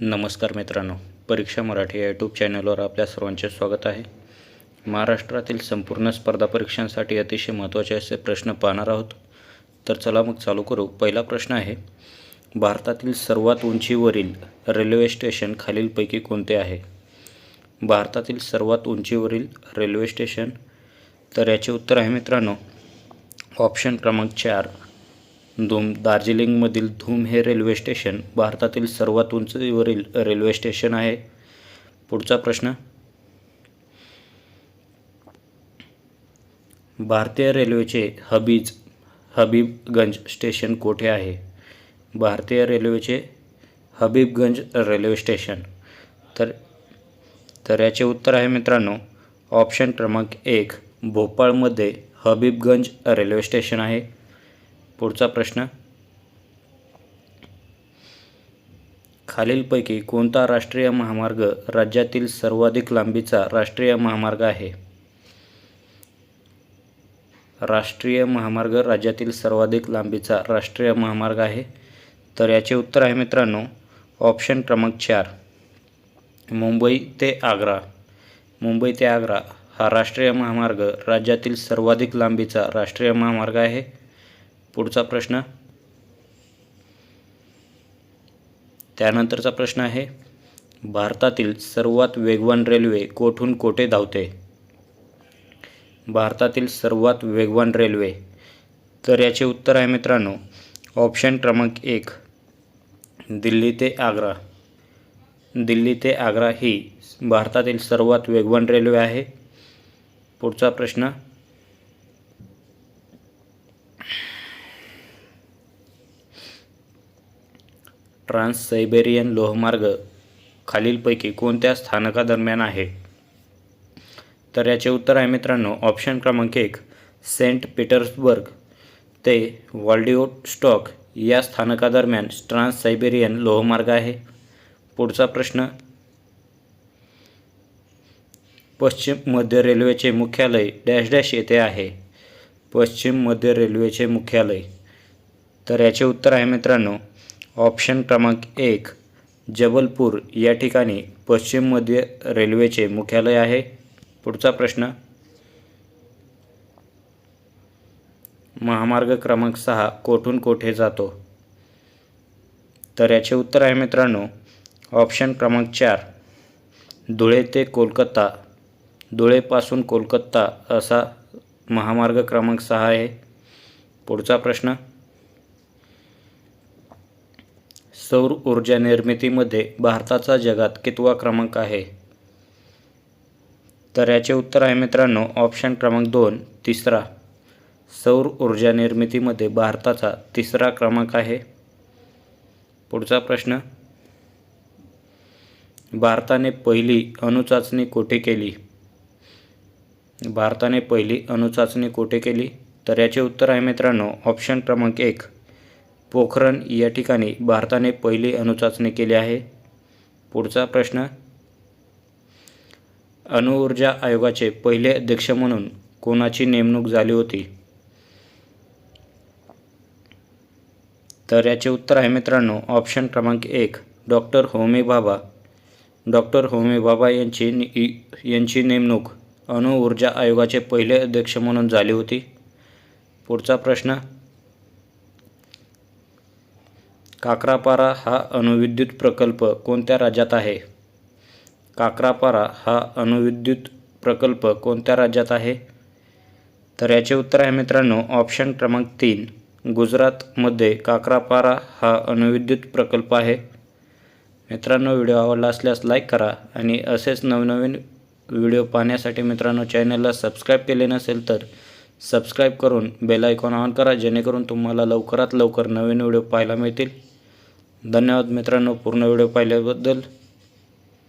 नमस्कार मित्रांनो. परीक्षा मराठी या यूट्यूब चॅनलवर आपल्या सर्वांचे स्वागत आहे. महाराष्ट्रातील संपूर्ण स्पर्धा परीक्षांसाठी अतिशय महत्त्वाचे असे प्रश्न पाहणार आहोत. तर चला मग चालू करू. पहिला प्रश्न आहे भारतातील सर्वात उंचीवरील रेल्वे स्टेशन खालीलपैकी कोणते आहे? भारतातील सर्वात उंचीवरील रेल्वे स्टेशन तर याचे उत्तर आहे मित्रांनो ऑप्शन क्रमांक चार धूम दार्जिलिंगमधील धूम हे रेल्वे स्टेशन भारतातील सर्वात उंचीवरील रेल्वे स्टेशन आहे. पुढचा प्रश्न. भारतीय रेल्वेचे हबीज हबीबगंज स्टेशन कोठे आहे? भारतीय रेल्वेचे हबीबगंज रेल्वे स्टेशन. तर तर याचे उत्तर आहे मित्रांनो ऑप्शन क्रमांक एक भोपाळमध्ये हबीबगंज रेल्वे स्टेशन आहे. पुढचा प्रश्न. खालीलपैकी कोणता राष्ट्रीय महामार्ग राज्यातील सर्वाधिक लांबीचा राष्ट्रीय महामार्ग आहे? राष्ट्रीय महामार्ग राज्यातील सर्वाधिक लांबीचा राष्ट्रीय महामार्ग आहे. तर याचे उत्तर आहे मित्रांनो ऑप्शन क्रमांक चार मुंबई ते आग्रा. मुंबई ते आग्रा हा राष्ट्रीय महामार्ग राज्यातील सर्वाधिक लांबीचा राष्ट्रीय महामार्ग आहे. पुढचा प्रश्न. त्यानंतरचा प्रश्न आहे भारतातील सर्वात वेगवान रेल्वे कोठून कोठे धावते? भारतातील सर्वात वेगवान रेल्वे. तर याचे उत्तर आहे मित्रांनो ऑप्शन क्रमांक एक दिल्ली ते आग्रा. दिल्ली ते आग्रा ही भारतातील सर्वात वेगवान रेल्वे आहे. पुढचा प्रश्न ट्रान्स सायबेरियन लोहमार्ग खालीलपैकी कोणत्या स्थानकादरम्यान आहे? तर याचे उत्तर आहे मित्रांनो ऑप्शन क्रमांक एक सेंट पीटर्सबर्ग. ते वॉल्डिओस्टॉक या स्थानकादरम्यान ट्रान्स सायबेरियन लोहमार्ग आहे. पुढचा प्रश्न पश्चिम मध्य रेल्वेचे मुख्यालय डॅश डॅश येथे आहे. पश्चिम मध्य रेल्वेचे मुख्यालय. तर याचे उत्तर आहे मित्रांनो ऑप्शन क्रमांक एक जबलपूर या ठिकाणी पश्चिम मध्य रेल्वेचे मुख्यालय आहे. पुढचा प्रश्न महामार्ग क्रमांक सहा कोठून कोठे जातो? तर याचे उत्तर आहे मित्रांनो ऑप्शन क्रमांक चार धुळे ते कोलकाता. धुळेपासून कोलकाता असा महामार्ग क्रमांक सहा आहे. पुढचा प्रश्न सौर ऊर्जा निर्मितीमध्ये भारताचा जगात कितवा क्रमांक आहे? तर याचे उत्तर आहे मित्रांनो ऑप्शन क्रमांक दोन तिसरा. सौर ऊर्जा निर्मितीमध्ये भारताचा तिसरा क्रमांक आहे. पुढचा प्रश्न. भारताने पहिली अणुचाचणी कोठे केली? भारताने पहिली अणुचाचणी कोठे केली? तर याचे उत्तर आहे मित्रांनो ऑप्शन क्रमांक एक पोखरण या ठिकाणी भारताने पहिली अणुचाचणी केली आहे. पुढचा प्रश्न अणुऊर्जा आयोगाचे पहिले अध्यक्ष म्हणून कोणाची नेमणूक झाली होती? तर याचे उत्तर आहे मित्रांनो ऑप्शन क्रमांक एक डॉक्टर होमी भाभा डॉक्टर होमी भाभा यांची नि यांची नेमणूक अणुऊर्जा आयोगाचे पहिले अध्यक्ष म्हणून झाली होती. पुढचा प्रश्न काक्रापारा हा अणुविद्युत प्रकल्प कोणत्या राज्यात आहे? काक्रापारा हा अणुविद्युत प्रकल्प कोणत्या राज्यात आहे? तर याचे उत्तर आहे मित्रांनो ऑप्शन क्रमांक तीन गुजरातमध्ये काक्रापारा हा अणुविद्युत प्रकल्प आहे. मित्रांनो व्हिडिओ आवडला असल्यास लाईक करा आणि असेच नवनवीन व्हिडिओ पाहण्यासाठी मित्रांनो चॅनलला सबस्क्राईब केले नसेल तर सबस्क्राईब करून बेल आयकॉन ऑन करा जेणेकरून तुम्हाला लवकरात लवकर नवीन व्हिडिओ पाहायला मिळतील. धन्यवाद मित्रांनो. पूर्ण व्हिडिओ पाहिल्याबद्दल